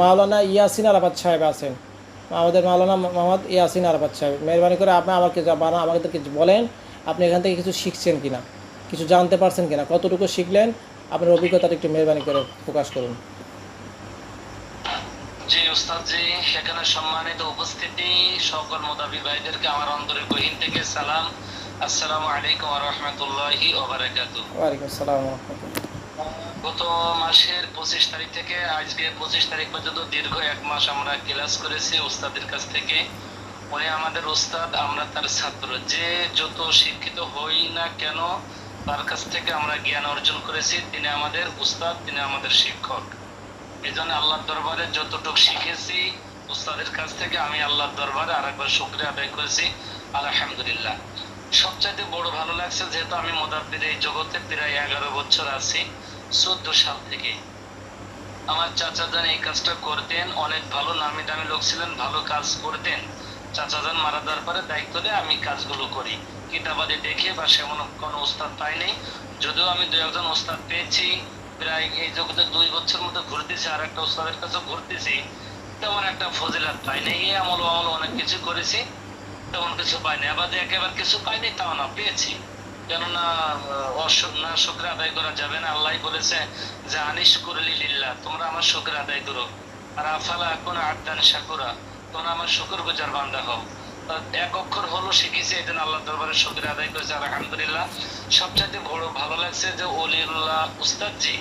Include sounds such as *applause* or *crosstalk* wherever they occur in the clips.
মাওলানা ইয়াসিন আরাফাত সাহেব আছেন। আমাদের মাওলানা মোহাম্মদ ইয়াসিন আরাফাত সাহেব। মেহরবানি করে আপনি আমাকে যা বানা আমাদেরকে বলেন আপনি এখান থেকে কিছু শিখছেন কিনা? কিছু জানতে পারছেন কিনা? কতটুকু শিখলেন? আপনার অভিজ্ঞতাটা একটু মেহরবানি করে প্রকাশ করুন। জি উস্তাদ জি সেখানে সম্মানিত উপস্থিতি। সকল মোদাবি ভাইদেরকে আমার অন্তরের গহীন থেকে সালাম। আসসালামু আলাইকুম ওয়া রাহমাতুল্লাহি ওয়া বারাকাতুহু। আসসালাম রহমতুল্লাহ। গত মাসের পঁচিশ তারিখ থেকে, আজকে পঁচিশ তারিখ পর্যন্ত দীর্ঘ এক মাস আমরা ক্লাস করেছি উস্তাদের কাছ থেকে। উনি আমাদের উস্তাদ আমরা তার ছাত্র। যে যত শিক্ষিত হই না কেন, তার কাছ থেকে আমরা জ্ঞান অর্জন করেছি। তিনি আমাদের উস্তাদ তিনি আমাদের শিক্ষক। এই জন্য আল্লাহর দরবারে যতটুকু শিখেছি উস্তাদের কাছ থেকে, আমি আল্লাহর দরবারে আরেকবার শুক্রিয়া আদায় করেছি। আলহামদুলিল্লাহ। সবচাইতে বড় ভালো লাগছে, যেহেতু আমি মোদাব্বির এই জগতে প্রায় এগারো বছর আছি। চোদ্দ সাল থেকে। আমার চাচাজান এই কাজটা করতেন, অনেক ভালো নামি দামি লোক ছিলেন, ভালো কাজ করতেন। চাচাজান মারা যাওয়ার পরে দায়িত্ব দিয়ে, আমি কাজগুলো করি। কিতাবাদি দেখে বা সেমন কোনো ওস্তাদ পাইনি যদিও আমি দু একজন ওস্তাদ পেয়েছি, প্রায় এই জগতে দুই বছর মতো ঘুরতেছি, আর একটা ওস্তাদের কাছে ঘুরতেছি। তেমন একটা ফজিলাত পাইনি এই আমল আমল অনেক কিছু করেছি, তেমন কিছু পাইনি আবার একেবারে কিছু পাইনি তাও না, পেয়েছি। কেননা না, শুক্র আদায় করা যাবে না। আল্লাহ বলেছে, যে আনিস করলি লিল্লা তোমরা আমার শুক্র আদায় করো। আর আফালা কোন আদান শাকুরা, তোমরা আমার শুকর গুজার বান্দা হও। এক অক্ষর হলো শিখেছি এই জন্য আল্লাহ দরবারে শুক্র আদায় করেছে। আলহামদুলিল্লাহ। সবচাইতে বড় ভালো লাগছে যে অলিউল্লাহ উস্তাদজি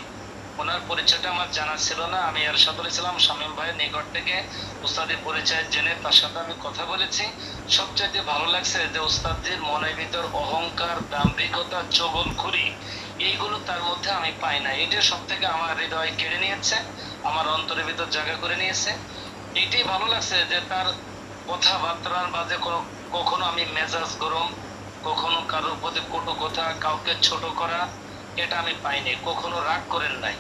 ওনার পরিচয়টা আমার জানা ছিল না। আমি এর সাথে ছিলাম শামীম ভাইয়ের নিকট থেকে উস্তাদের পরিচয় জেনে তার সাথে আমি কথা বলেছি। সবচাইতে ভালো লাগছে যে উস্তাদজির মনের ভিতর অহংকার, দাম্ভিকতা চবল খুরি, এইগুলো তার মধ্যে আমি পাই না এটা সব থেকে আমার হৃদয় কেড়ে নিয়েছে, আমার অন্তরের ভিতর জায়গা করে নিয়েছে। এইটাই ভালো লাগছে যে তার কথাবার্তার বাজে কোনো, কখনো আমি মেজাজ গরম, কখনো কারোর প্রতি কটু কথা, কাউকে ছোট করা, এটা আমি পাইনি, কখনো রাগ করেন নাই।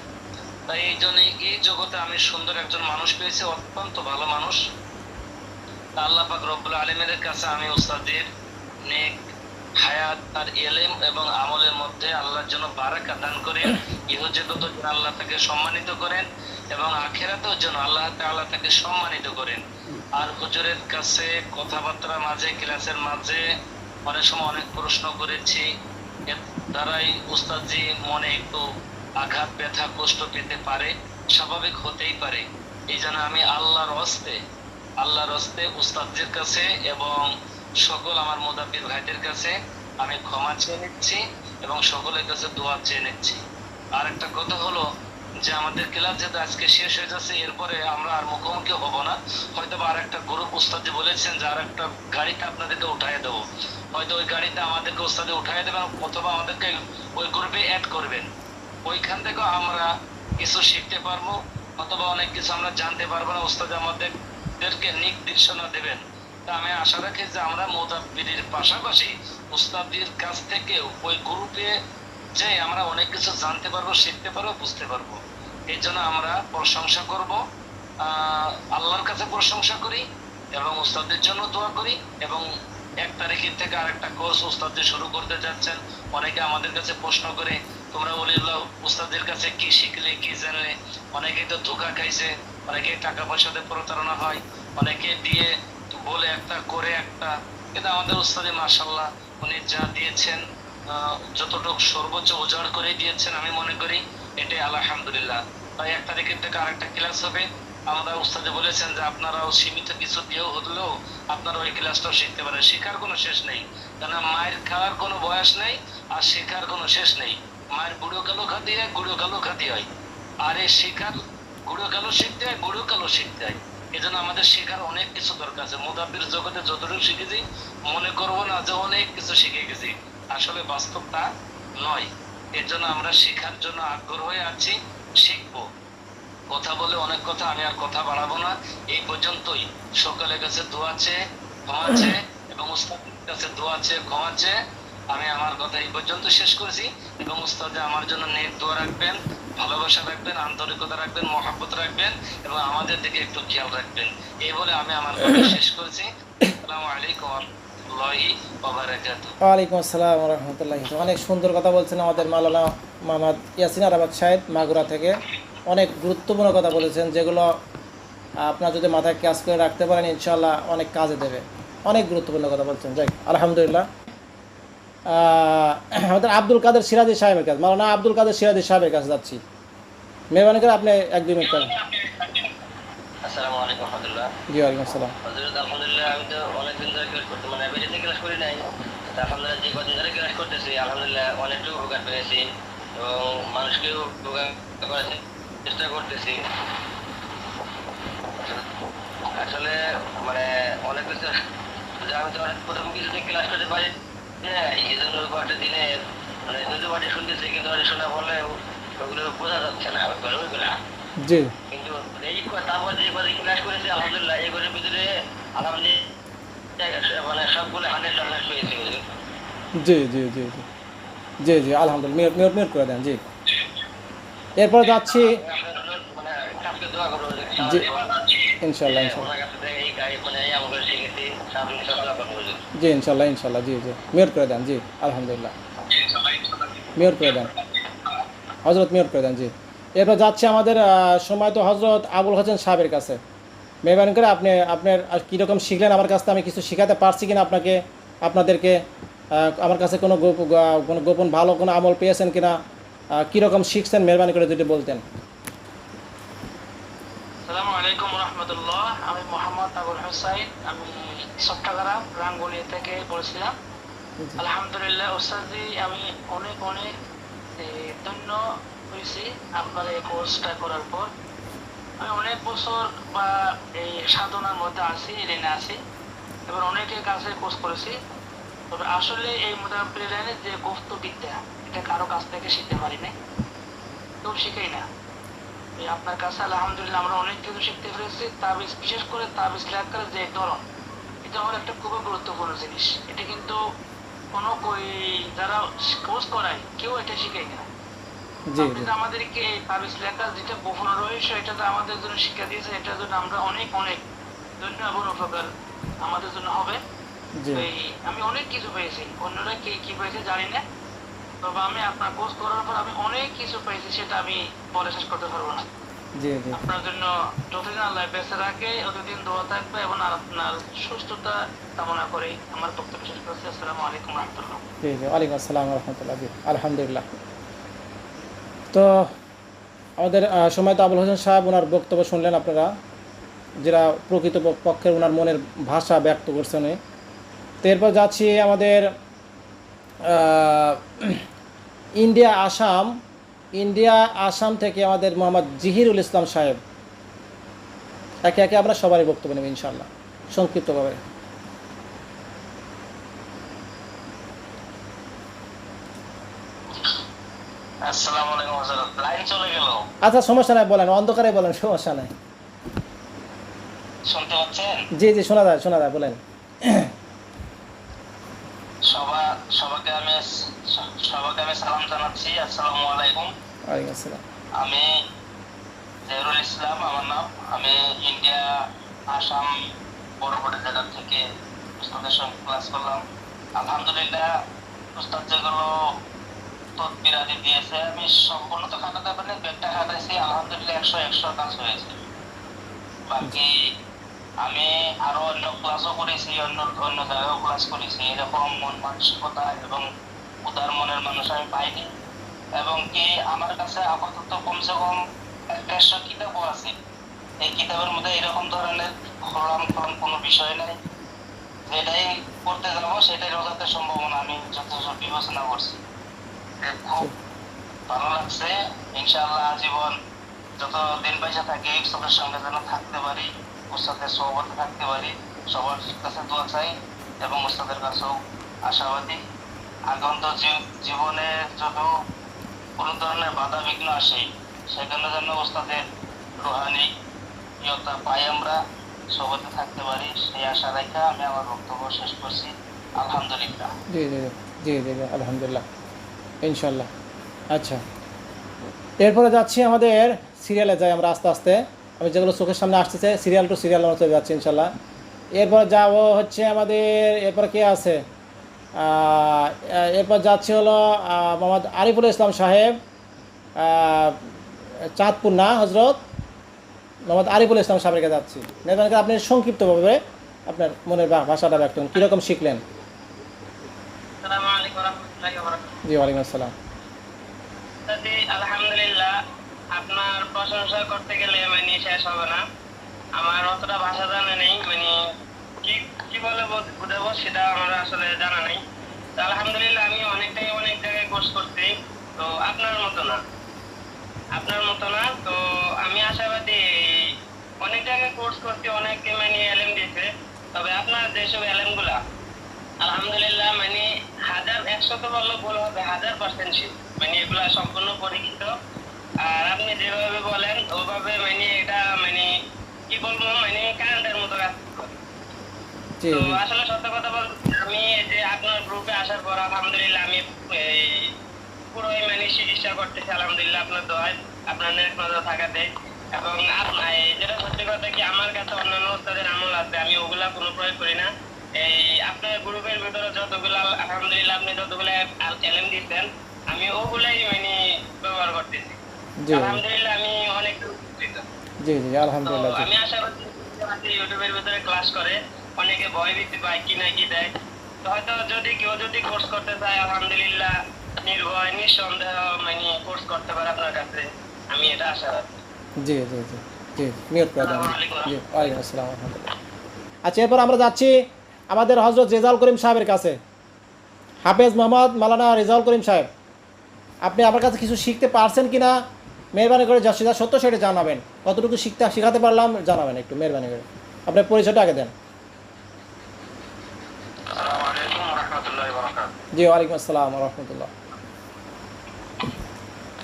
তাই এই জন্য এই জগতে আমি সুন্দর একজন মানুষ পেয়েছি, অত্যন্ত ভালো মানুষ। আল্লাহ পাক রব্বুল আলমের কাছে আমি ওস্তাদের নেক হায়াত আর এলেম এবং আমলের মধ্যে আল্লাহর জন্য বারাকা দান করেন ইহজগত যেন আল্লাহ তাকে সম্মানিত করেন এবং আখেরাতেও যেন আল্লাহ তাআলা তাকে সম্মানিত করেন। আর হুজুরের কাছে কথাবার্তার মাঝে, ক্লাসের মাঝে অনেক সময় অনেক প্রশ্ন করেছি। এর দ্বারাই উস্তাদজি মনে একটু আঘাত, ব্যথা কষ্ট পেতে পারে, স্বাভাবিক হতেই পারে। এই জন্য আমি আল্লাহর হস্তে আল্লাহর হস্তে উস্তাদদের কাছে এবং সকল আমার মোদাব্বির ভাইদের কাছে আমি ক্ষমা চেয়ে নিচ্ছি এবং সকলের কাছে দোয়া চেয়ে নিচ্ছি। আর একটা কথা হলো যে আমাদের ক্লাস যেহেতু আজকে শেষ হয়ে যাচ্ছে, এরপরে আমরা আর মুখোমুখি হব না। হয়তো আর একটা গ্রুপ উস্তাদ বলেছেন যে আর একটা গাড়িতে আপনাদেরকে উঠাই দেবো। হয়তো ওই গাড়িতে আমাদেরকে উস্তাদে উঠাই দেবেন অথবা আমাদেরকে ওই গ্রুপে অ্যাড করবেন। ওইখান থেকেও আমরা কিছু শিখতে পারব, অথবা অনেক কিছু আমরা জানতে পারব না। উস্তাদ আমাদেরকে নির্দেশনা দেবেন। তা আমি আশা রাখি যে আমরা মোদাব্বিরির পাশাপাশি উস্তাদির কাছ থেকে ওই গ্রুপে যে আমরা অনেক কিছু জানতে পারব, শিখতে পারব, বুঝতে পারব। এই জন্য আমরা প্রশংসা করব। আল্লাহর কাছে প্রশংসা করি এবং উস্তাদের জন্য দোয়া করি এবং এক তারিখের থেকে আরেকটা কোর্স উস্তাদে শুরু করতে যাচ্ছেন, অনেকে আমাদের কাছে প্রশ্ন করে তোমরা বলিল্লাহ উস্তাদের কাছে কি শিখলে, কি জানলে? অনেকেই তো ধোকা খাইছে অনেকে টাকা পয়সাতে প্রতারণা হয়, অনেকে দিয়ে বলে একটা, করে একটা। কিন্তু আমাদের উস্তাদে মার্শাল্লাহ উনি যা দিয়েছেন যতটুকু সর্বোচ্চ উজাড় করে দিয়েছেন, আমি মনে করি এটাই আলহামদুলিল্লাহ। তাই এক তারিখের থেকে আরেকটা ক্লাস হবে। আমরা উস্তাদে বলেছেন যে, আপনারাও সীমিত কিছু দিয়েও হলেও আপনারা ওই ক্লাসটাও শিখতে পারেন। শেখার কোনো শেষ নেই। কেন মায়ের খাওয়ার কোনো বয়স নেই, আর শেখার কোনো শেষ নেই। মায়ের বুড়ো কালো খাতি হয় গুঁড়ো কালো খাতি হয়। আর এই শেখার গুঁড়ো কালো শিখতে হয়, গুঁড়ো কালো শিখতে হয়। এই জন্য আমাদের শেখার অনেক কিছু দরকার আছে। মোদাব্বির জগতে যতটুকু শিখেছি, মনে করব না যে অনেক কিছু শিখে গেছি। আসলে বাস্তবটা নয়। এর জন্য আমরা শেখার জন্য আগ্রহ হয়ে আছি, শিখব। কথা বলে অনেক কথা, আমি আর কথা বাড়াবো না। এই পর্যন্তই। সকালের কাছে দোয়া আছে ক্ষমা আছে এবং উস্তাদের কাছে দোয়া আছে ক্ষমা আছে আমি আমার কথা এই পর্যন্ত শেষ করেছি। এবং উস্তাদে আমার জন্য নেক দোয়া রাখবেন, ভালোবাসা রাখবেন, আন্তরিকতা রাখবেন, মহাব্বত রাখবেন, এবং আমাদের দিকে একটু খেয়াল রাখবেন। এই বলে আমি আমার কথা শেষ করেছি। আসসালামু আলাইকুম ওয়ালাইকুম আসসালাম রহমতুল্লাহ। অনেক সুন্দর কথা বলছেন আমাদের মালানা মোহাম্মদ ইয়াসিন আরাবাদ সাহেব মাগুরা থেকে। অনেক গুরুত্বপূর্ণ কথা বলেছেন, যেগুলো আপনার যদি মাথায় কাজ করে রাখতে পারেন ইনশাল্লাহ অনেক কাজে দেবে। অনেক গুরুত্বপূর্ণ কথা বলছেন। যাই আলহামদুলিল্লাহ। *clears throat* আমাদের আব্দুল কাদের সিরাজি সাহেবের কাছে মাওলানা আব্দুল কাদের সিরাজি সাহেবের কাছে যাচ্ছি। মেহরবানি করে আপনি এক দুই মিনিট করেন। আসসালামু আলাইকুম রহমতুল্লাহ জি ওয়ালাইকুম আসসালাম। হজরত আলহামদুলিল্লাহ আমি তো অনেকদিন ধরে ক্লাস করতে মানে ক্লাস করি নাই। আলহামদুলিল্লাহ যে কদিন ধরে ক্লাস করতেছি আলহামদুলিল্লাহ উপকার পেয়েছি এবং মানুষকেও উপকার করার চেষ্টা করতেছি। আসলে মানে অনেক কিছু আমি তো অনেক প্রথম কিছুতে ক্লাস করতে পারি হ্যাঁ এই জন্য কয়েকটা দিনে মানে দুটো বাড়ি শুনতেছি কিন্তু শোনা বললে ওগুলো বোঝা যাচ্ছে না ওইগুলো। জি। কিন্তু এই তারপর যে কদিন ক্লাস করেছি আলহামদুলিল্লাহ এগুলোর ভিতরে আলহামদুলিল্লাহ মানে সবগুলো হান্ড্রেড পার্সেন্ট পেয়েছি জি জি জি জি। জি জি আলহামদুলিল্লাহ। মিউট মিউট মিউট করে দেন জি। এরপরে যাচ্ছি আপনার মানে জি। ইনশাল্লাহ ইনশাল্লাহ জি, ইনশাল্লাহ ইনশাল্লাহ, জি জি। মিউট করে দেন, জি, আলহামদুলিল্লাহ। মিউট করে দেন। হজরত মিউট করে দেন, জি। এরপর যাচ্ছে আমাদের সময় তো হজরত আবুল হোসেন সাহেবের কাছে। মেহরবানি করে আপনি, আপনার কীরকম শিখলেন আমার কাছ থেকে, আমি কিছু শেখাতে পারছি কিনা আপনাকে, আপনাদেরকে আমার কাছে কোনো গোপ- গা- কোনো গোপন ভালো কোনো আমল পেয়েছেন কিনা কীরকম শিখছেন, মেহরবানি করে যদি বলতেন। আলাইকুম রহমতুল্লাহ আমি মোহাম্মদ আবুল হুসাইন আমি চট্টগ্রাম রাঙ্গুলিয়া থেকে বলছিলাম আলহামদুলিল্লাহ ওস্তাদি আমি অনেক অনেক ধন্য হয়েছি আপনার এই কোর্সটা করার পর আমি অনেক বছর বা এই সাধনার মধ্যে আছি এলেনে আছি এবার অনেকের কাছে কোর্স করেছি তবে আসলে এই মোটামুটি লাইনে যে গুপ্ত বিদ্যা এটা কারও কাছ থেকে শিখতে পারি নাই কেউ শিখেই না আপনার কাছে আলহামদুলিল্লাহ আমরা অনেক কিছু শিখতে পেরেছি তাবিজ বিশেষ করে তাবিজ লেখার যে ধরন এটা আমার একটা খুবই গুরুত্বপূর্ণ জিনিস। এটা কিন্তু কোনো কই যারা কোর্স করায় কেউ এটা শিখায় না। আমাদেরকে এই তাবিজ লেখা যেটা গোপন রহস্য এটা তো আমাদের জন্য শিক্ষা দিয়েছে এটার জন্য আমরা অনেক অনেক ধন্য এবং উপকার আমাদের জন্য হবে। আমি অনেক কিছু পেয়েছি। অন্যরা কে কি পেয়েছে জানি না। তবে আমি আপনার কোর্স করার পর আমি অনেক কিছু পেয়েছি সেটা আমি বলে শেষ করতে পারব না। জি জি। আপনার জন্য যতদিন আল্লাহ বেঁচে রাখে ততদিন দোয়া থাকবে এবং আপনার সুস্থতা কামনা করে। আমার বক্তব্য শেষ করছি। আসসালামু আলাইকুম রহমতুল্লাহ। জি জি। ওয়ালাইকুম আসসালাম রহমতুল্লাহ। জি আলহামদুলিল্লাহ। তো আমাদের সময় তো আবুল হোসেন সাহেব ওনার বক্তব্য শুনলেন আপনারা। যেটা প্রকৃত প- পক্ষের ওনার মনের ভাষা ব্যক্ত করছেন তো এরপর যাচ্ছি আমাদের ইন্ডিয়া আসাম ইন্ডিয়া আসাম থেকে আমাদের মোহাম্মদ জিহিরুল ইসলাম সাহেব। একে একে আমরা সবারই বক্তব্য নেব ইনশাল্লাহ সংক্ষিপ্তভাবে। আচ্ছা সমস্যা নাই বলেন অন্ধকারে বলেন সমস্যা নাই। শুনতে পাচ্ছেন? জি জি শোনা যায় শোনা যায় বলেন। সবা সবাইকে আমি সবাইকে আমি সালাম জানাচ্ছি আসসালামু আলাইকুম। ওয়ালাইকুম আসসালাম আমি জেরুল ইসলাম আমার নাম। আমি ইন্ডিয়া আসাম বড় বড় জেলা থেকে উস্তাদের সঙ্গে ক্লাস করলাম। আলহামদুলিল্লাহ উস্তাদ যেগুলো তদবির দিয়েছে আমি সম্পূর্ণ তো খাটাতে পারিনি বেগটা খাটাইছি আলহামদুলিল্লাহ একশো একশো কাজ হয়েছে। বাকি আমি আরও অন্য ক্লাসও করেছি অন্য অন্য জায়গায়ও ক্লাস করেছি। এরকম মন মানসিকতা এবং উদার মনের মানুষ আমি পাইনি। এবং কি আমার কাছে আপাতত কমসে কম দেড়শো কিতাবও আছে। এই কিতাবের মধ্যে এরকম ধরনের হরম ফরম কোনো বিষয় নাই। যেটাই করতে যাব, সেটাই রোজাতে সম্ভাবনা আমি যথেষ্ট বিবেচনা করছি। খুব ভালো লাগছে। ইনশাআল্লাহ আজীবন যত দিন পয়সা থাকি উৎসবের সঙ্গে যেন থাকতে পারি উৎসবের সহবতে থাকতে পারি, সবার কাছে দোয়া চাই এবং উৎসবের কাছেও আশাবাদী। আগন্ত জীব- জীবনে যত কোনো ধরনের বাধা বিঘ্ন আসে, সেখানে যেন ওস্তাদের রোহানি ইয়তা পাই আমরা, সবতে থাকতে পারি, সেই আশা রেখে আমি আমার বক্তব্য শেষ করছি। আলহামদুলিল্লাহ। জি জি জি জি জি, আলহামদুলিল্লাহ। ইনশাল্লাহ। আচ্ছা। এরপরে যাচ্ছি আমাদের সিরিয়ালে যাই আমরা আস্তে আস্তে। আমি যেগুলো চোখের সামনে আসতেছে, সিরিয়াল টু সিরিয়াল আমরা চলে যাচ্ছি ইনশাল্লাহ। এরপর যাব হচ্ছে আমাদের, এরপর কে আছে? এরপর যাচ্ছে হলো মোহাম্মদ আরিফুল ইসলাম সাহেব চাঁদপুর না হজরত মোহাম্মদ আরিফুল ইসলাম সাহেবের কাছে যাচ্ছি। মেহরবানি করে আপনি সংক্ষিপ্তভাবে আপনার মনের ভাষাটা ব্যক্ত করুন। কীরকম শিখলেন? জি ওয়ালাইকুম আসসালাম। আলহামদুলিল্লাহ আপনার প্রশংসা করতে গেলে মানে শেষ হবে না। আমার অতটা ভাষা জানা নেই মানে কি কি বলে বল- সেটা আমার আসলে জানা নেই। আলহামদুলিল্লাহ, আমি অনেকটাই, অনেক জায়গায় কোর্স করছি। তো আপনার মতো না। আপনার মতো না, তো আমি আশাবাদী অনেক জায়গায় কোর্স করছি, অনেকে মানে এলএম দিয়েছে। তবে আপনার যেসব এলএমগুলা, আলহামদুলিল্লাহ মানে হাজার, একশো তো বললে ভুল হবে, হাজার পার্সেন্ট মানে এগুলা সম্পূর্ণ পরীক্ষিত। আর আপনি যেভাবে বলেন, ওভাবে মানে এটা মানে কি বলব মানে কারেন্টের মতো কাজ করে তো আসলে সত্য কথা বলতে আমি যে আপনার গ্রুপে আসার পর আলহামদুলিল্লাহ আমি পুরোই মানে চিকিৎসা করতেছি আলহামদুলিল্লাহ আপনার দোয়ায় আপনার নেট নজর থাকাতে। এবং আপনার যেটা সত্যি কথা কি আমার কাছে অন্যান্য ওস্তাদের আমল আছে আমি ওগুলা কোনো প্রয়োগ করি না। এই আপনার গ্রুপের ভিতরে যতগুলো আলহামদুলিল্লাহ আপনি যতগুলো চ্যালেঞ্জ দিচ্ছেন আমি ওগুলাই মানে ব্যবহার করতেছি। আলহামদুলিল্লাহ আমি অনেক। জি জি আলহামদুলিল্লাহ আমি আশা করছি ইউটিউবের ভিতরে ক্লাস করে অনেকে ভয় ভীতি পায় কি না কি দেয়। তো হয়তো যদি কেউ যদি কোর্স করতে চায় আলহামদুলিল্লাহ নির্ভয় নিঃসন্দেহ মানে কোর্স করতে পারে আপনার কাছে। আমি এটা আশা রাখি। জি জি জি জি মিউট করে দেন। জি ওয়ালাইকুম আসসালাম আচ্ছা এরপর আমরা যাচ্ছি আমাদের হজরত রেজাউল করিম সাহেবের কাছে। হাফেজ মোহাম্মদ মালানা রেজাউল করিম সাহেব আপনি আমার কাছে কিছু শিখতে পারছেন কি না মেহরবানি করে যা সত্য সেটা জানাবেন। কতটুকু শিখতে শেখাতে পারলাম জানাবেন একটু মেহরবানি করে। আপনার পরিচয়টা আগে দেন আসসালামু আলাইকুম রহমতুল্লাহ বরকাত জি ওয়ালাইকুম আসসালাম রহমতুল্লাহ।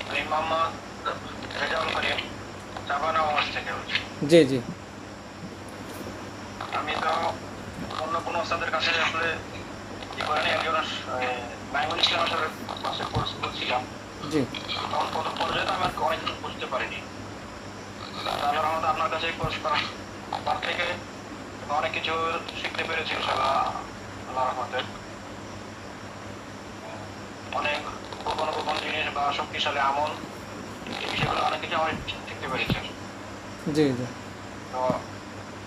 আমি জি জি। আমি তো অন্য কোনো ওস্তাদের কাছে আসলে কি করেন একজন বাইমুল ইসলাম আসলে পাশে কোর্স করছিলাম জি। তখন প্রথম পর্যায়ে তো আমার অনেক কিছু বুঝতে পারিনি। তারপর আমাদের আপনার কাছে কোর্স করার পর থেকে অনেক কিছু শিখতে পেরেছি আল্লাহ রহমতে। অনেক গোপন গোপন জিনিস বা শক্তিশালী আমল। এই বিষয়গুলো অনেক কিছু পেরেছি। জি জি। তো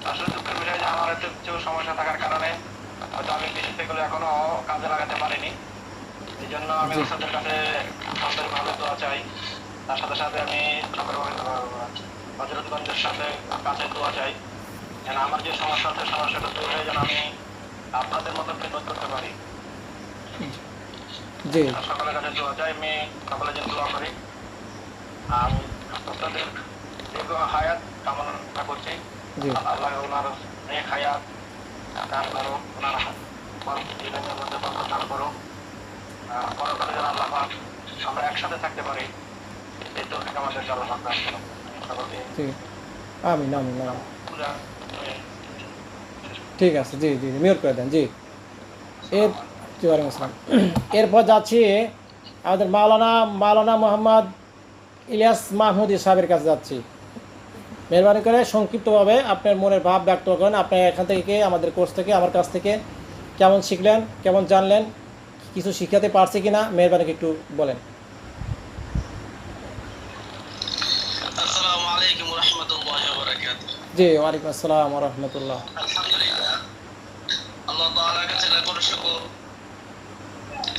আসলে দুঃখের বিষয় যে আমার একটু কিছু সমস্যা থাকার কারণে হয়তো আমি বিষয়গুলো এখনও কাজে লাগাতে পারিনি। এই জন্য আমি। ওষুধের কাছে আন্তরিকভাবে দোয়া চাই। তার সাথে সাথে আমি হজরতগঞ্জের সাথে কাছে দোয়া চাই। যেন আমার যে সমস্যা আছে সমস্যাটা দূর হয়ে যেন আমি আপনাদের মতো খেদমত করতে পারি। জি। আর সকলের কাছে দোয়া চাই আমি যেন দোয়া করি। আমি আপনাদের দীর্ঘ হায়াত কামনা করছি। জি। আল্লাহ ওনার নেক হায়াত দান করো ওনার মধ্যে বরকত দান করো যেন আল্লাহ আমরা একসাথে থাকতে পারি এই তো আমাদের কারও সন্তান সকলকে জি। আমিন আমিন আমিন। ঠিক আছে জি জি জি মিউট করে দেন জি। এর জি ওয়ালাইকুম আসসালাম এরপর যাচ্ছি আমাদের মাওলানা মাওলানা মোহাম্মদ ইলিয়াস মাহমুদি সাহেবের কাছে যাচ্ছি। মেহরবানি করে সংক্ষিপ্তভাবে আপনার মনের ভাব ব্যক্ত করেন। আপনি এখান থেকে আমাদের কোর্স থেকে আমার কাছ থেকে কেমন শিখলেন কেমন জানলেন কিছু শিখাতে পারছি কি না মেহরবানিকে একটু বলেন। জি ওয়ালাইকুম আসসালাম রহমতুল্লাহ। আলহামদুলিল্লাহ। আল্লাহ তাআলার কাছে লাখো শুকর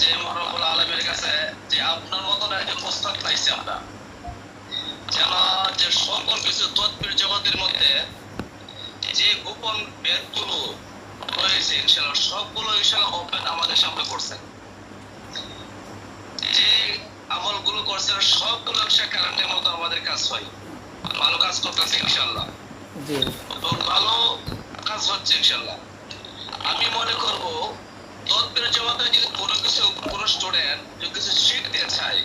যে মহারবুল আলমের কাছে যে আপনার মতন একজন প্রস্তাব পাইছি আমরা। যেন যে সকল কিছু তৎপীর জগতের মধ্যে যে গোপন বেদগুলো রয়েছে ইনশাল্লাহ সবগুলো ইনশাল্লাহ ওপেন আমাদের সামনে করছেন যে আমলগুলো করছেন সবগুলো একশো কারেন্টের মতো আমাদের কাজ হয়। ভালো কাজ করতেছে ইনশাল্লাহ ভালো কাজ হচ্ছে ইনশাল্লাহ আমি মনে করব তদবির জমাতে যদি কোনো কিছু কোনো স্টুডেন্ট যদি কিছু শিখতে চায়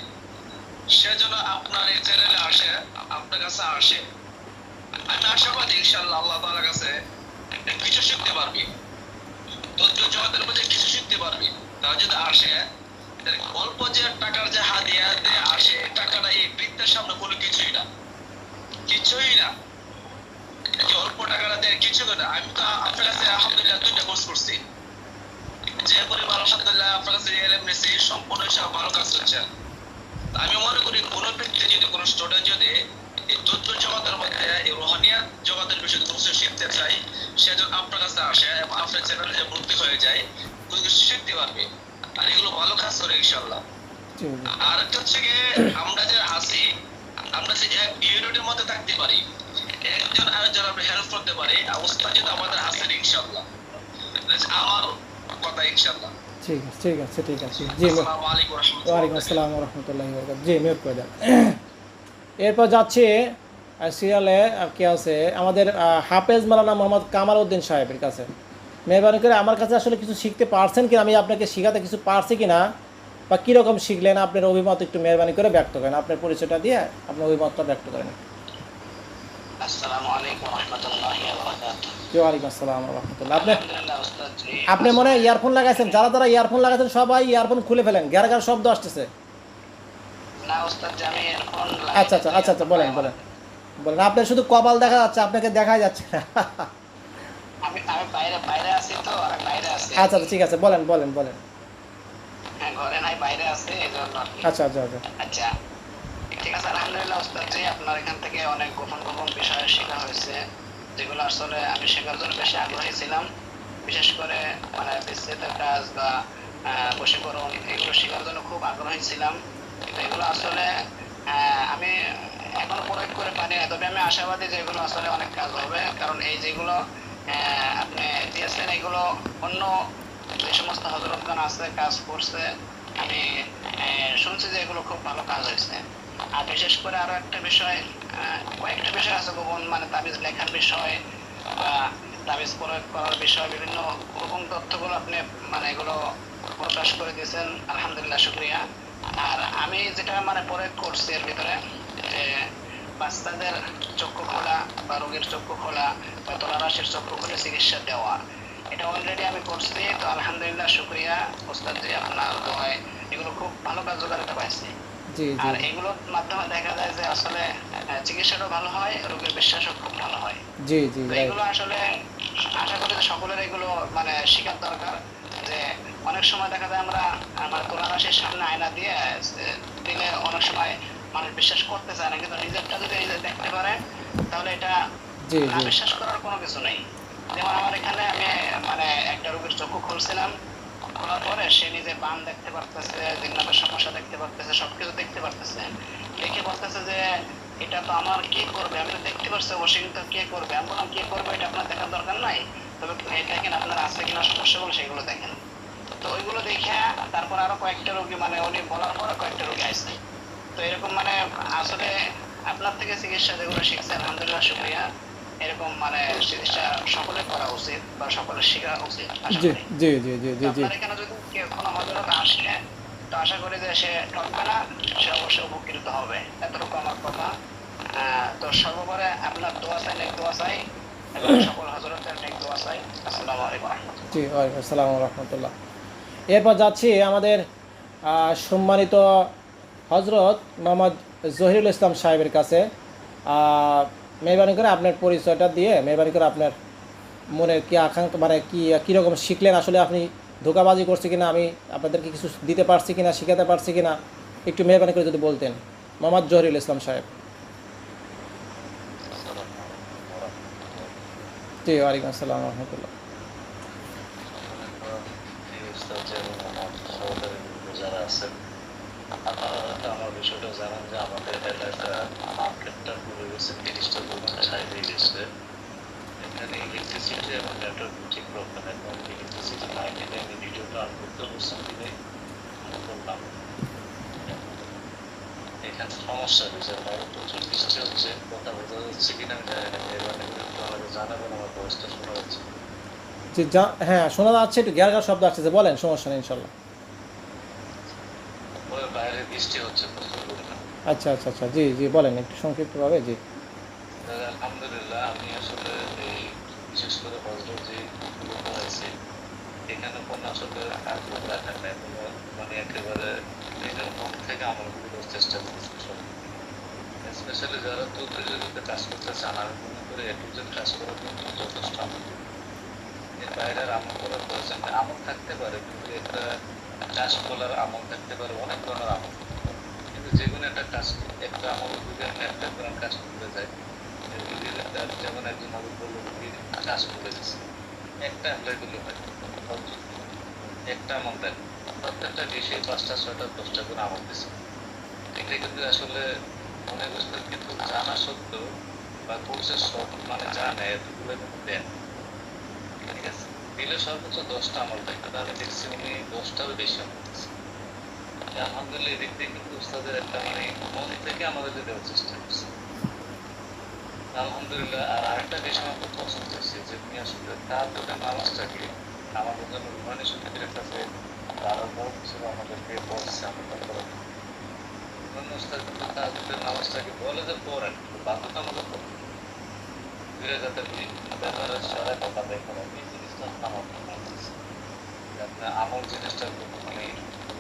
সে যেন আপনার এই চ্যানেলে আসে, আপনার কাছে আসে। আমি আশাবাদী ইনশাল্লাহ আল্লাহ কাছে কিছু শিখতে পারবি। জমাতের মধ্যে কিছু শিখতে পারবি। যদি আসে অল্প যে টাকার যে আসে টাকাটা এই বৃত্তের সামনে কোনো কিছুই না। কিছুই না। অল্প টাকাটা দিয়ে কিছু আমি তো আপনার কাছে আলহামদুলিল্লাহ দুইটা কোর্স করছি। যে আলহামদুলিল্লাহ আপনার কাছে সম্পূর্ণ হিসাবে ভালো কাজ হচ্ছে। আমি মনে করি কোনো ব্যক্তি যদি কোনো স্টুডেন্ট যদি এই দ্বৈত জগতের মধ্যে এই রোহানিয়াত জগতের বিষয়ে কিছু শিখতে চাই সে যখন আপনার কাছে আসে এবং আপনার চ্যানেলে ভর্তি হয়ে যায় কোনো কিছু শিখতে পারবে। আর এগুলো ভালো কাজ করে ইনশাল্লাহ আর একটা হচ্ছে গিয়ে আমরা যে আছি আমরা যে এক ইউনিটের মধ্যে থাকতে পারি একজন আরেকজন আমরা হেল্প করতে পারি অবস্থা যদি আমাদের আছে ইনশাল্লাহ আমার কথা ইনশাল্লাহ ঠিক আছে ঠিক আছে ঠিক আছে। জি আসসালামু রহমতুল্লাহ ওয়ালাইকুম আসসালাম রহমতুল্লাহ জি মিউট করে দেন। এরপর যাচ্ছি সিরিয়ালে আর কি আছে? আমাদের হাফেজ মালানা মোহাম্মদ কামাল উদ্দিন সাহেবের কাছে। মেহরবানি করে আমার কাছে আসলে কিছু শিখতে পারছেন কিনা আমি আপনাকে শিখাতে কিছু পারছি কিনা বা কীরকম শিখলেন আপনার অভিমত একটু মেহরবানি করে ব্যক্ত করেন আপনার পরিচয়টা দিয়ে আপনার অভিমতটা ব্যক্ত করেন আসসালামু আলাইকুম রহমতুল্লাহি ওয়া বারাকাতুহু জি ওয়ালাইকুম আসসালাম রহমতুল্লাহ আপনি মনে হয় ইয়ারফোন লাগাইছেন যারা যারা ইয়ারফোন লাগাইছেন সবাই ইয়ারফোন খুলে ফেলেন গ্যার গ্যার শব্দ আসতেছে। আচ্ছা আচ্ছা আচ্ছা আচ্ছা বলেন বলেন। বলেন আপনার শুধু কপাল দেখা যাচ্ছে আপনাকে দেখা যাচ্ছে না। আচ্ছা আচ্ছা ঠিক আছে বলেন বলেন বলেন। হ্যাঁ ঘরে। আচ্ছা আচ্ছা আচ্ছা। আচ্ছা ঠিক আছে আলহামদুলিল্লাহ উস্তাদ জি আপনার এখান থেকে অনেক গোপন গোপন বিষয় শেখা হয়েছে যেগুলো আসলে আমি শেখার জন্য বেশি আগ্রহী ছিলাম। বিশেষ করে মানে বিচ্ছেদের কাজ বা আহ, বশীকরণ এগুলো শেখার জন্য খুব আগ্রহী ছিলাম। কিন্তু এগুলো আসলে আমি এখনও প্রয়োগ করে পারি না তবে আমি আশাবাদী যে এগুলো আসলে অনেক কাজ হবে। কারণ এই যেগুলো আপনি দিয়েছেন এগুলো অন্য যে সমস্ত হজরতগণ আছে কাজ করছে আমি শুনছি যে এগুলো খুব ভালো কাজ হয়েছে। আর বিশেষ করে আরও একটা বিষয় কয়েকটা বিষয় আছে গোপন মানে তাবিজ লেখার বিষয় বা তাবিজ প্রয়োগ করার বিষয়, বিভিন্ন গোপন তথ্যগুলো আপনি মানে এগুলো প্রকাশ করে দিয়েছেন। আলহামদুলিল্লাহ, শুক্রিয়া। আর আমি যেটা মানে প্রয়োগ করছি এর ভিতরে, যে বাচ্চাদের চক্ষু খোলা বা রোগীর চক্ষু খোলা বা তলারাশির চক্ষু খুলে চিকিৎসা দেওয়া এটা অলরেডি আমি করছি তো আলহামদুলিল্লাহ শুক্রিয়া ওস্তাদ জি আপনার দোয়ায়। এগুলো খুব ভালো কার্যকারিতা পাইছি। জি আর এগুলোর মাধ্যমে দেখা যায় যে আসলে চিকিৎসাটাও ভালো হয় রোগীর বিশ্বাসও খুব ভালো হয়। জি জি এগুলো আসলে আশা করি সকলের এগুলো মানে শেখার দরকার। যে অনেক সময় দেখা যায় আমরা আমার তোলারাশির সামনে আয়না দিয়ে দিলে অনেক সময় মানুষ বিশ্বাস করতে চায় না কিন্তু নিজেরটা যদি দেখতে পারে তাহলে এটা না বিশ্বাস করার কোনো কিছু নেই। যেমন আমার এখানে একটা রোগীর চক্ষু খুলছিলাম, খোলার পরে সে নিজে বান দেখতে পারতেছে, জিন্নাতের সমস্যা দেখতে পারতেছে, সবকিছু দেখতে পারতেছে। দেখে বলতেছে যে, এটা তো আমার কে করবে? আমি তো দেখতে পারছি কিন্তু কে করবে? আমি বললাম, কে করবে এটা আপনার দেখার দরকার নাই। তবে দেখেন আপনার আছে কিনা সমস্যাগুলো সেগুলো দেখেন। তো ওইগুলো দেখে তারপর আরও কয়েকটা রোগী মানে উনি বলার পরে কয়েকটা রোগী আসছে। তো এরকম মানে আসলে আপনার থেকে চিকিৎসা যেগুলো শিখছে, আলহামদুলিল্লাহ, শুক্রিয়া। এরকম মানে চিকিৎসা সকলের করা উচিত বা সকলের শেখা উচিত জি জি জি জি জি জি। এখানে যদি কোনো হজরত আসে তো আশা করি যে সে ঠকবে না সে অবশ্যই উপকৃত হবে। এতটুকু আমার কথা। তো সর্বোপরি আপনার দোয়া চাই নেক দোয়া চাই সকল হজরতের নেক দোয়া চাই। আসসালামু আলাইকুম জি ওয়ালাইকুম আসসালাম রহমতুল্লাহ। এরপর যাচ্ছি আমাদের আহ, সম্মানিত হজরত মোহাম্মদ জহিরুল ইসলাম সাহেবের কাছে। আহ, মেহরবানি করে আপনার পরিচয়টা দিয়ে মেহরবানি করে আপনার মনে কি আকাঙ্ক্ষা মানে কি কীরকম শিখলেন? আসলে আপনি ধোকাবাজি করছে কিনা? আমি আপনাদেরকে কিছু দিতে পারছি কিনা, শেখাতে পারছি কিনা? একটু মেহরবানি করে যদি বলতেন। মোহাম্মদ জহিরুল ইসলাম সাহেব। জি, ওয়ালাইকুম আসসালাম রহমতুল্লাহ। যারা আছেন আপনারা হয়তো আমার বিষয়টা জানেন যে আমাদের এলাকা মার্কেটটা পুরো গেছে তিরিশটা দোকান ছাই হয়ে গেছে। এখানে ইলেকট্রিসিটি এবং নেটওয়ার্ক ঠিক প্রবলেম এবং ইলেকট্রিসিটি নাই দিলে আমি ভিডিওটা অন করতে দিনে। আমি করলাম। এখানে সমস্যা হয়েছে আমার প্রচুর বৃষ্টি হচ্ছে। কথা বোঝা যাচ্ছে কিনা আমি জানি না, এবার একটু আমাকে জানাবেন, আমার বয়সটা শোনা যাচ্ছে। যা হ্যাঁ শোনা যাচ্ছে, একটু গ্যার শব্দ আসছে বলেন, সমস্যা নেই, ইনশাল্লাহ। বাইরে বৃষ্টি হচ্ছে আচ্ছা আচ্ছা আচ্ছা জি জি বলেন একটু সংক্ষিপ্তভাবে জি। আলহামদুলিল্লাহ আমি আসলে এই বিশেষ করে হজরত যে আছে এখানে কোনো আসলে রাখা নেই মানে একেবারে নিজের মন থেকে আমল করার চেষ্টা করছি স্পেশালি যারা তথ্যযোগিতা কাজ করতে চান আমি মনে করি একটু কাজ করার জন্য যথেষ্ট আমল এর বাইরে আর আমল করার প্রয়োজন আমল থাকতে পারে কিন্তু একটা কাজ করার আমল থাকতে পারে, অনেক ধরনের আমল কিন্তু যে কোনো একটা কাজ, একটা আমল যদি একটা কোনো কাজ করতে যাই যেমন একজন বলল রুগীর কাজ করে দিচ্ছে একটা অ্যাপ্লাই করলে হয়। একটা আমল দেন, প্রত্যেকটা বিষয়ে পাঁচটা, ছয়টা, দশটা করে আমল দিচ্ছে এটা কিন্তু আসলে অনেক বছর কিন্তু জানা সত্ত্বেও বা কোর্সে সব মানে জানে এতগুলো দেন। দিলে সর্বোচ্চ দশটা আমল কিন্তু আমি দেখছি উনি দশটারও বেশি আমল আলহামদুলিল্লাহ এদিক দিয়ে কিন্তু উস্তাদের একটা মানে মন থেকে আমাদের দেওয়ার চেষ্টা করছে। আলহামদুলিল্লাহ, আর আরেকটা বিষয় আমার খুব পছন্দ হয়েছে, যে উনি আসলে তার দুটো নামাজটাকে আমাদের জন্য রুমানি শক্তির কাছে তারা বড় কিছু আমাদেরকে বলছে আমরা করার অন্য উস্তাদ কিন্তু তার দুটো নামাজটাকে বলে যে পড়েন বাধ্যতামূলক করেন ফিরে যাতে ব্যাপারে সবাই কথা দেখে যে আপনার আমল জিনিসটা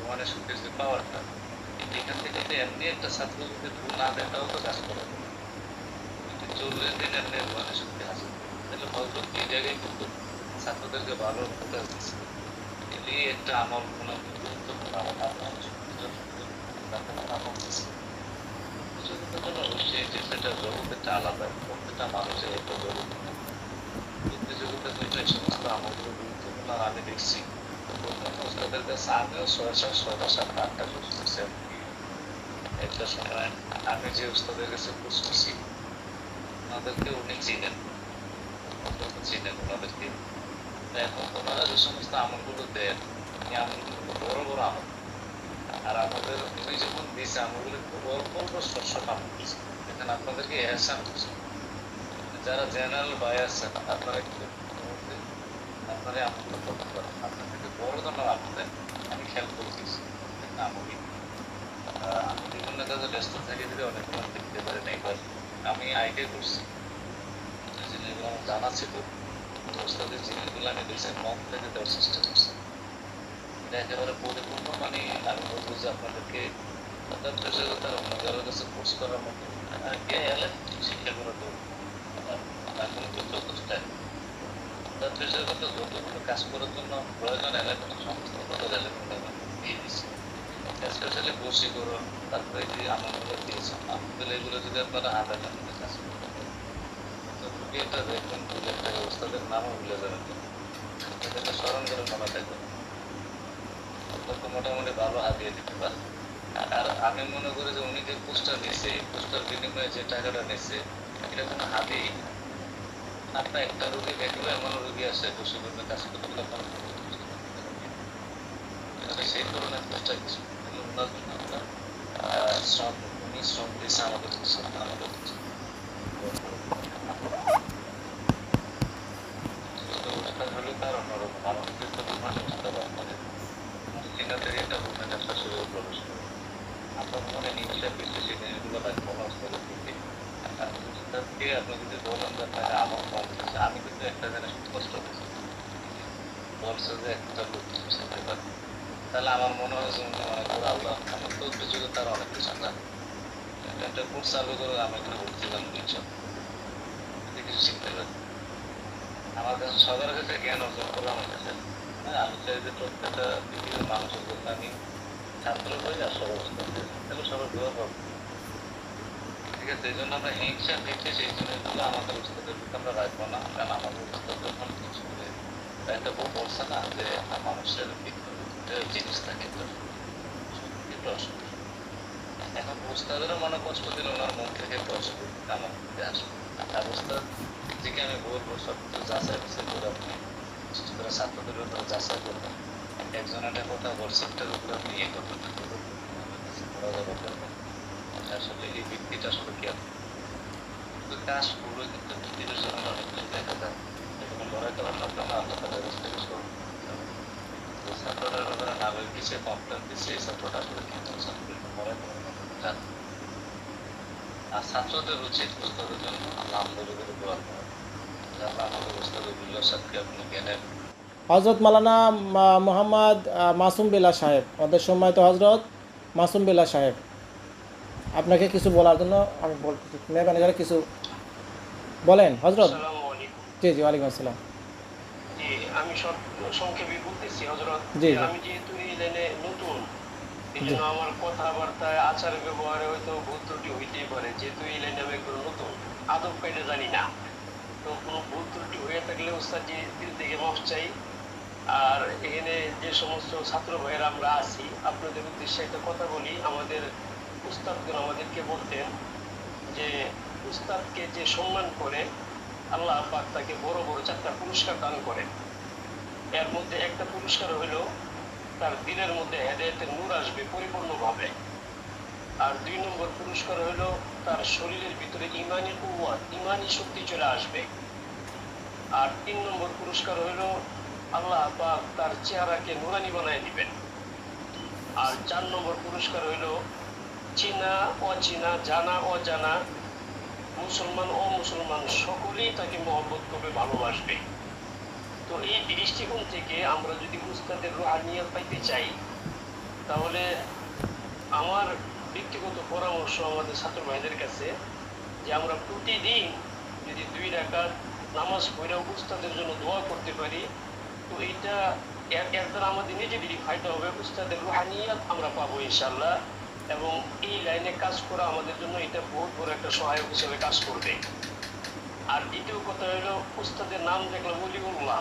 মানে শক্তির যে পাওয়ারটা এখান থেকে তো এমনি একটা ছাত্র যদি ভুল না দেখাও তো কাজ করে। চল্লিশ দিন এমনি রুমানি শক্তি করে। তাহলে হয়তো এই জায়গায় কিন্তু ছাত্রদেরকে ভালো ফোকাস দিচ্ছে এই একটা আমল কোনো গুরুত্বপূর্ণ আমল আপনার আমল দিচ্ছে জগৎটা আলাদা প্রত্যেকটা মানুষের একটা জন্য সমস্ত আমলগুলো গুরুত্বপূর্ণ আমি দেখছি ওস্তাদের কাছে আমিও ছয় সাত ছয়টা সাত আটটা কোর্স করছি একটা সময় আমি যে ওস্তাদের কাছে কোর্স করছি ওনাদেরকে উনি চিনেন চিনেন ওনাদেরকে এখন ওনারা যে সমস্ত আমলগুলো দেন এই আমলগুলো বড় বড় আমল আর আমাদের উনি যখন দিয়েছে আমলগুলো অল্প অল্প শস্য আমল এখানে আপনাদেরকে এহসান করছে যারা জেনারেল বাই আছেন আপনারা আপনারা আমলগুলো করতে পারেন আপনার থেকে বড় ধরনের আমল আমি খেয়াল করে দিয়েছি আমলই আমি বিভিন্ন কাজে ব্যস্ত থাকি যদি অনেক সময় দেখতে পারি না এবার আমি আইডিয়া করছি। জিনিসগুলো আমার জানা ছিল ওস্তাদের জিনিসগুলো আমি দেখছি মন থেকে দেওয়ার চেষ্টা করছি। এটা একেবারে পরিপূর্ণ মানে আমি বলব যে আপনাদেরকে অর্থাৎ পেশাগতার অন্য কারোর কাছে কোর্স করার মতো আহ, কে এলেন? শিক্ষা করা তো এখন তো যথেষ্ট কাজ করার জন্য প্রয়োজন এলাকার সমস্ত কথা এলাকা পারেন মোটামুটি ভালো হাতিয়ে দিতে পারে আর আমি মনে করি যে উনি যে পোস্টার নিচ্ছে এই পোস্টার বিনিময়ে যে টাকাটা নিচ্ছে এটা কোনো হাতেই। আপনার একটা রুগী দেখবে, এমন রুগী আছে বসীকরণের কাজ করতে গেলে আপনার সেই ধরনের চেষ্টা কিছু আমরা শ্রম, উনি শ্রম দিয়েছে, আমাদের আমাদের তার অন্যরকম। আমাদের তো বিমানে উঠতে পারে না। এনাদের এটা movement একটা সুযোগ প্রবেশ করে। আপনার মনে নিশ্চয় বিশ্বাস এই জিনিসগুলো রাখব না স্তরের দিকে। আর তাদেরকে আপনি যদি বলেন যে আপনার আমার কম আমি কিন্তু একটা খুব কষ্ট পেয়েছি বলছে যে একটা লোক বুঝতে পারে তাহলে আমার মনে হয় যে উনি অনেক আল্লাহ আমার তো যুগে তার অনেক কিছু জানে একটা কোর্স চালু করে আমি ভর্তিলাম বুঝছ যদি কিছু শিখতে পারি আমার কাছে সবার কাছে জ্ঞান অর্জন করে। আমার কাছে আমি চাই যে প্রত্যেকটা পৃথিবীর মানুষের জন্য আমি ছাত্র হই আর সবার তাহলে সবার দোয়া পাবো ঠিক আছে এই জন্য আমরা হিংসা দিচ্ছি সেই জিনিসগুলো আমাদের উস্তাদের আমরা রাখব না। কারণ আমাদের উস্তাদ যখন কিছু করে, একটা বউ বলছে না যে মানুষের জিনিস থাকে তো। এখন মনে কষ্ট মন থেকে আমার আসবে। আর আমি বলব সব করে আপনি করে যাচাই করবেন। একজন একটা কথা বলছে ওটার উপরে আপনি ইয়ে করবেন না। করবেন না। আমার কাছে পড়ালেখা করবেন আসলে এই ব্যক্তিটা আসলে কি? তো কাজ করলে কিন্তু পৃথিবীর জন্য অনেক কিছু দেখা যায়। এরকম লড়াই করার মাধ্যমে আল্লাহ তাদের কাছ থেকে তো ছাত্রদের ব্যাপারে নাগরিক দিচ্ছে কমপ্লেন দিচ্ছে, এই ছাত্রটা আসলে কি করছে লড়াই করার মাধ্যমে জানে। আর ছাত্রদের উচিত উস্তাদের জন্য আল্লাহ আমাদের উপরে দোয়া করা আমাদের উস্তাদের বিল্লাসাদকে আপনি জ্ঞানের হজরত মালানা মোহাম্মদ মাসুম বিল্লা সাহেব। আমাদের সম্মানিত হজরত মাসুম বিল্লা সাহেব। আপনাকে কিছু বলার জন্য আমি মেহরবানি কিছু বলেন হজরত? জি জি ওয়ালাইকুম আসসালাম। আমি সংক্ষেপে বলতেছি হজরত। আমি যেহেতু এই লাইনে নতুন আমার কথাবার্তায় আচার ব্যবহারে হয়তো ভুল ত্রুটি হইতেই পারে যেহেতু এই লাইনে আমি একটু নতুন। আদব কাইটা জানি না। তো কোনো ভুল ত্রুটি হয়ে থাকলে ওস্তাদ যে দিল থেকে মাফ চাই। আর এখানে যে সমস্ত ছাত্র ভাইয়েরা আমরা আছি আপনাদের উদ্দেশ্যে একটা কথা বলি। আমাদের উস্তাদগণ আমাদেরকে বলতেন যে উস্তাদকে যে সম্মান করে আল্লাহ পাক তাকে বড় বড় চারটা পুরস্কার দান করেন। এর মধ্যে একটা পুরস্কার হলো তার দিলের মধ্যে হেদায়তের নূর আসবে পরিপূর্ণভাবে। আর দুই নম্বর পুরস্কার হলো তার শরীরের ভিতরে ইমানি কুয়াত ইমানি শক্তি চলে আসবে। আর তিন নম্বর পুরস্কার হলো আল্লাহ পাক তার চেহারাকে নুরানি বানায় দিবেন। আর চার নম্বর পুরস্কার হলো চীনা, অচীনা, জানা, অজানা, মুসলমান ও মুসলমান সকলেই তাকে মহব্বত করবে, ভালোবাসবে। তো এই দৃষ্টিকোণ থেকে আমরা যদি উস্তাদের রুহানিয়াত পাইতে চাই, তাহলে আমার ব্যক্তিগত পরামর্শ আমাদের ছাত্র ভাইদের কাছে, যে আমরা প্রতিদিন যদি দুই রাকাত নামাজ পড়ে উস্তাদের জন্য দোয়া করতে পারি, তো এর এর দ্বারা আমাদের নিজেদেরই ফায়দা হবে, উস্তাদের রুহানিয়াত আমরা পাবো ইনশাল্লাহ এবং এই লাইনে কাজ করা আমাদের জন্য এটা বহুত বড় একটা সহায়ক হিসেবে কাজ করবে। আর দ্বিতীয় কথা হলো, উস্তাদের নাম দেখলাম অলিউল্লাহ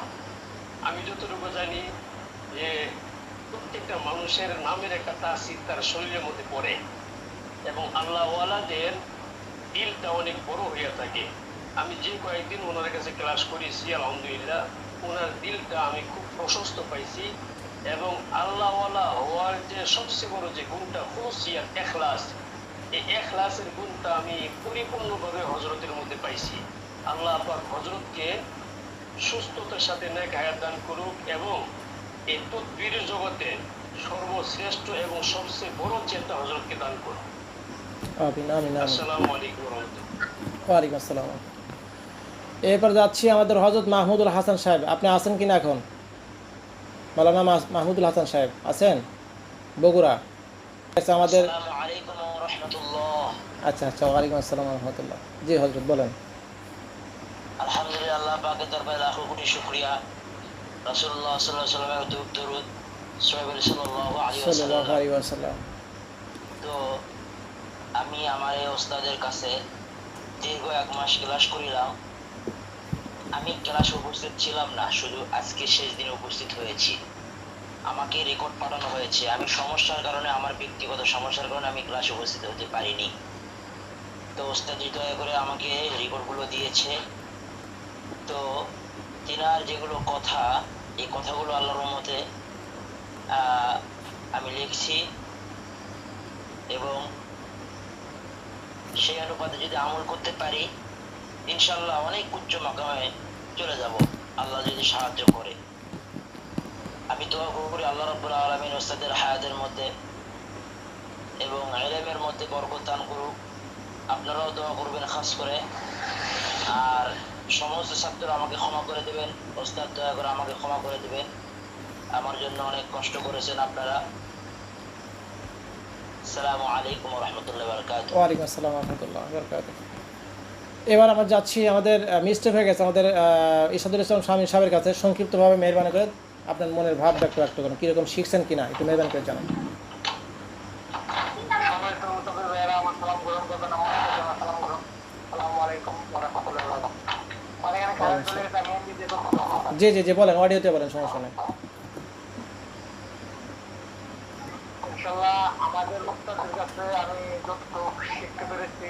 আমি যতটুকু জানি যে প্রত্যেকটা মানুষের নামের একটা তাসির তার শরীরের মধ্যে পড়ে এবং আল্লাহওয়ালাদের দিলটা অনেক বড় হইয়া থাকে। আমি যে কয়েকদিন ওনার কাছে ক্লাস করেছি, আলহামদুলিল্লাহ, ওনার দিলটা আমি খুব প্রশস্ত পাইছি। এবং আল্লাহওয়ালা হওয়ার যে সবচেয়ে বড় যে গুণটা খুশিয়াত এখলাস এই এখলাসের গুণটা আমি পরিপূর্ণভাবে হজরতের মধ্যে পাইছি। আল্লাহ পাক হজরতকে সুস্থতার সাথে ন্যাক হায়াত দান করুক এবং এই তদ্বীরের জগতে সর্বশ্রেষ্ঠ এবং সবচেয়ে বড় চেষ্টা হজরতকে দান করুক। আমিন আমিন আমিন। আসসালামু আলাইকুম ওয়ালাইকুম আসসালাম। এরপর যাচ্ছি আমাদের হজরত মাহমুদুল হাসান সাহেব। আপনি আছেন কিনা এখন? মালানা মাহমুদুল হাসান সাহেব আছেন? বগুড়া। আচ্ছা আমাদের আচ্ছা আচ্ছা ওয়ালাইকুম আসসালাম রহমতুল্লাহ। জি হজরত বলেন। আলহামদুলিল্লাহ আল্লাহ পাকের দরবারে লাখো কোটি শুকরিয়া। রাসূলুল্লাহ সাল্লাল্লাহু আলাইহি ওয়াসাল্লামের দরুদ দরুদ সোহেব আলী সাল্লাল্লাহু আলাইহি সাল্লাল্লাহু ওয়াসাল্লাম আলাইহি ওয়াসাল্লাম। তো আমি আমার এই ওস্তাদের কাছে দীর্ঘ এক মাস ক্লাস করিলাম। আমি ক্লাসে উপস্থিত ছিলাম না শুধু আজকে শেষ দিনে উপস্থিত হয়েছি। আমাকে রেকর্ড পাঠানো হয়েছে। আমি সমস্যার কারণে আমার ব্যক্তিগত সমস্যার কারণে আমি ক্লাসে উপস্থিত হতে পারিনি। তো ওস্তাদ দয়া করে আমাকে রেকর্ডগুলো দিয়েছে। তো তিনার যেগুলো কথা এই কথাগুলো আল্লাহর আহ, আমি লিখছি এবং সেই অনুপাতে যদি আমল করতে পারি ইনশাল্লাহ অনেক উচ্চ মাকামে চলে যাব। আল্লাহ যদি সাহায্য করে। আমি দোয়া করি আল্লাহ রব্বুল আলমিন ওস্তাদের হায়াতের মধ্যে এবং এলেমের মধ্যে বরকত দান করুক। আপনারাও দোয়া করবেন খাস করে। আর সমস্ত ছাত্ররা আমাকে ক্ষমা করে দেবেন। ওস্তাদ দয়া করে আমাকে ক্ষমা করে দেবেন। আমার জন্য অনেক কষ্ট করেছেন আপনারা। আসসালামু আলাইকুম রহমতুল্লাহ বারকাত ওয়ালাইকুম আসসালাম রহমতুল্লাহ বরকাত এবার আমরা যাচ্ছি আমাদের মিস্টেক হয়ে গেছে, আমাদের ইসাদুল ইসলাম স্বামী সাহেবের কাছে সংক্ষিপ্তভাবে মেহরবানি করে আপনার মনের ভাব ব্যক্ত ব্যক্ত করুন কীরকম শিখছেন কিনা, একটু মেহরবানি করে জানান। জি জি জি, বলেন, অডিওতে বলেন, সমস্যা নেই। আমাদের উস্তাদের কাছে আমি যতটুকু শিখতে পেরেছি